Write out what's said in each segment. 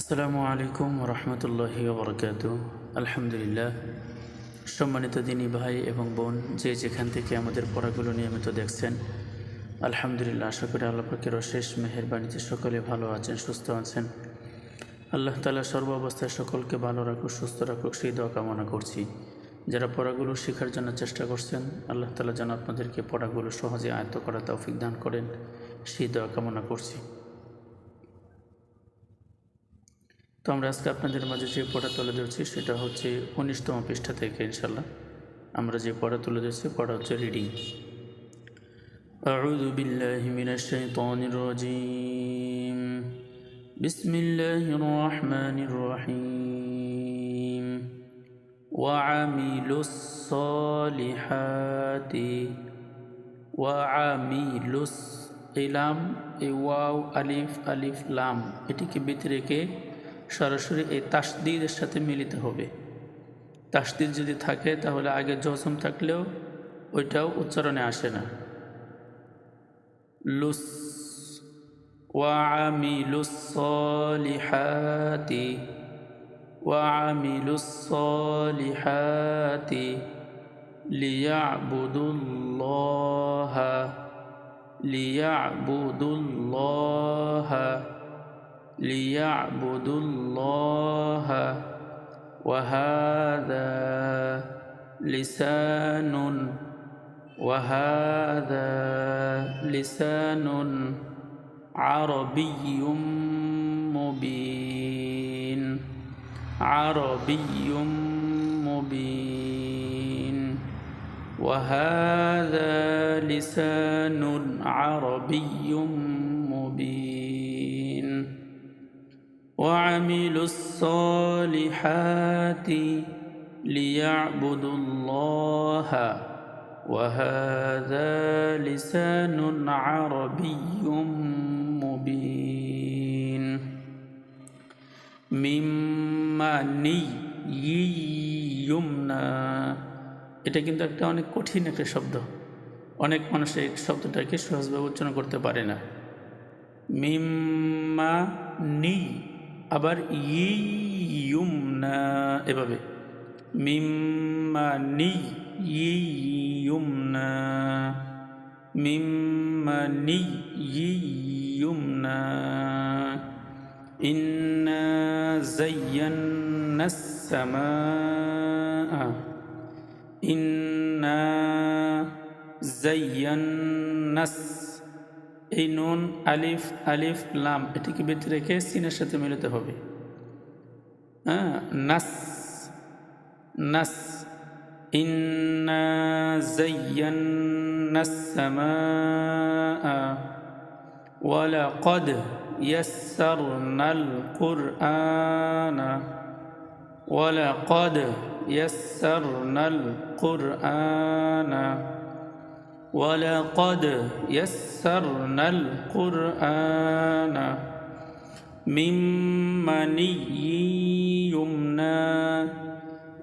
আসসালামু আলাইকুম রহমতুল্লাহ বরকাত আলহামদুলিল্লাহ। সম্মানিত দিনী ভাই এবং বোন, যে যেখান থেকে আমাদের পড়াগুলো নিয়মিত দেখছেন, আলহামদুলিল্লাহ আশা করি আল্লাহ পাকের অশেষ মেহেরবানিতে সকলে ভালো আছেন, সুস্থ আছেন। আল্লাহ তালা সর্ব অবস্থায় সকলকে ভালো রাখুক, সুস্থ রাখুক, সেই দোয়া কামনা করছি। যারা পড়াগুলো শেখার জন্য চেষ্টা করছেন, আল্লাহ তালা যেন আপনাদেরকে পড়াগুলো সহজে আয়ত্ত করা তৌফিক দান করেন, সেই দোয়া কামনা করছি। তো আমরা আজকে আপনাদের মাঝে যে পড়া তুলে ধরছি সেটা হচ্ছে উনিশতম পৃষ্ঠা থেকে ইনশাল্লাহ আমরা যে পড়া তুলে ধরছি পড়া হচ্ছে রিডিং أعوذ بالله من الشيطان الرجيم بسم الله الرحمن الرحيم وعملوا الصالحات وعملوا ইলাম এই ওয়াও আলিফ আলিফ লাম এটিকে বেঁধে রেখে সরাসরি এই তাসদিদের সাথে মিলিত হবে তাসদিদ যদি থাকে তাহলে আগে জসম থাকলেও ওইটাও উচ্চারণে আসে না লুস وعملوا الصالحات وعملوا الصالحات ليعبدوا الله ليعبدوا الله ليعبدوا الله وهذا لسان وهذا لسان عربي مبين عربي مبين وهذا لسان عربي مبين. وعملوا الصالحات ليعبدوا الله وهذا لسان عربي مبين মিম্মানি ইয়ুমনা এটা কিন্তু একটা অনেক কঠিন একটা শব্দ অনেক মানুষ এই শব্দটাকে সহজভাবে উচ্চারণ করতে পারে না মিম্মা নি আবার ইয়ুমনা এভাবে। মিম্মানি ইয়ুমনা মিম্মানি ইয়ুমনা ইন্না জাইয়ান্নাস সামাআ। ইন্না জাইয়ান্নাস এই নুন আলিফ আলিফ লাম এটিকে বেঁধে রেখে সিনের সাথে মিলাতে হবে হ্যাঁ নাস নাস ইন্না زينا السماء ولقد يسرنا القرآن ولقد يسرنا القرآن ولقد يسرنا القرآن ممن يمنى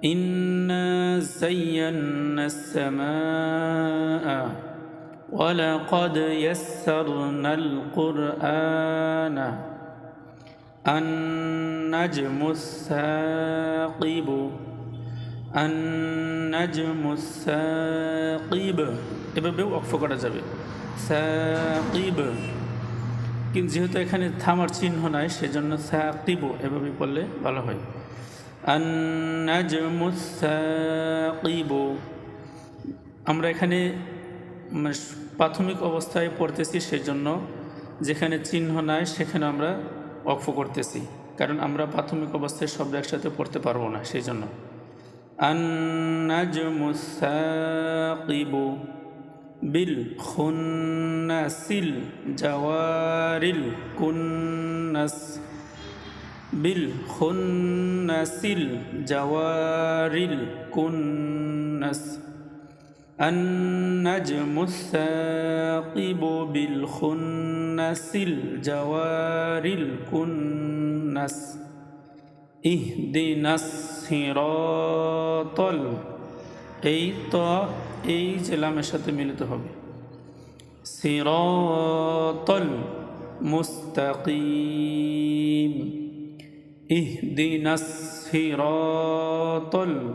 إنا زينا السماء ولقد يسرنا القرآن النجم الثاقب সাকিব। এভাবেও অক্ষ করা যাবে। কিন্তু যেহেতু এখানে থামার চিহ্ন নাই, সেজন্য সাকিব এভাবে পড়লে ভালো হয়। সাকিব। আমরা এখানে মানে প্রাথমিক অবস্থায় পড়তেছি, সেজন্য যেখানে চিহ্ন নাই, সেখানে আমরা অক্ষ করতেছি। কারণ আমরা প্রাথমিক অবস্থায় শব্দ একসাথে পড়তে পারব না সেই জন্য النجم الثاقب بالخنس الجوار الكنس بالخنس الجوار الكنس النجم الثاقب بالخنس الجوار الكنس ইহদিনা সিরতল এই ত এই জেলামের সাথে মিলিত হবে সিরতল মুস্তাকিম ইহদিনা সিরতল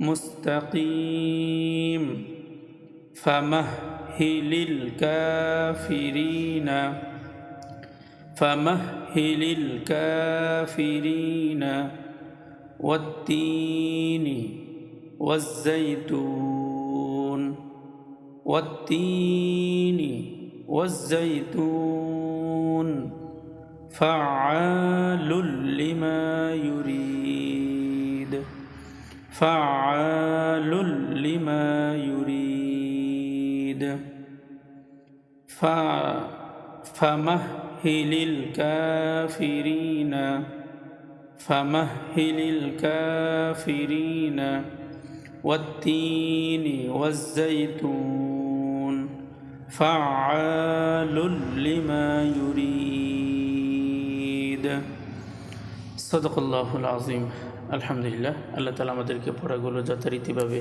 মুস্তাকিম ফামাহিলিল কাফিরিনা فمهل الكافرين والتين والزيتون والتين والزيتون فعال لما يريد فعال لما يريد ف فمهل الكافرين فمهل الكافرين والتين والزيتون فعال لما يريد صدق الله العظيم আলহামদুলিল্লাহ আল্লাহ তালা আমাদেরকে পড়াগুলো যথারীতিভাবে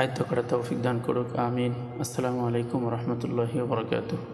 আয়ত্ত করার তৌফিক দান করুক আমিন আসসালামু আলাইকুম রহমতুল্লাহি বরকাতুহ